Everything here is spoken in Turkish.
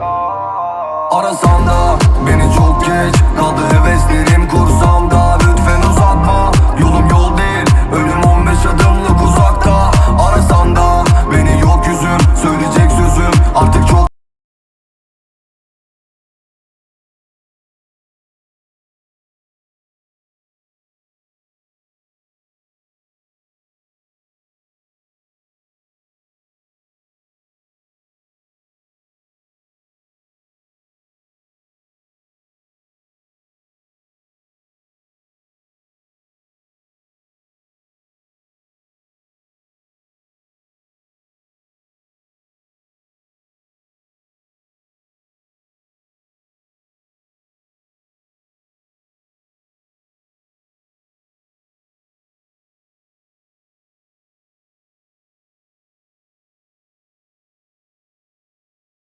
Arasan da beni çok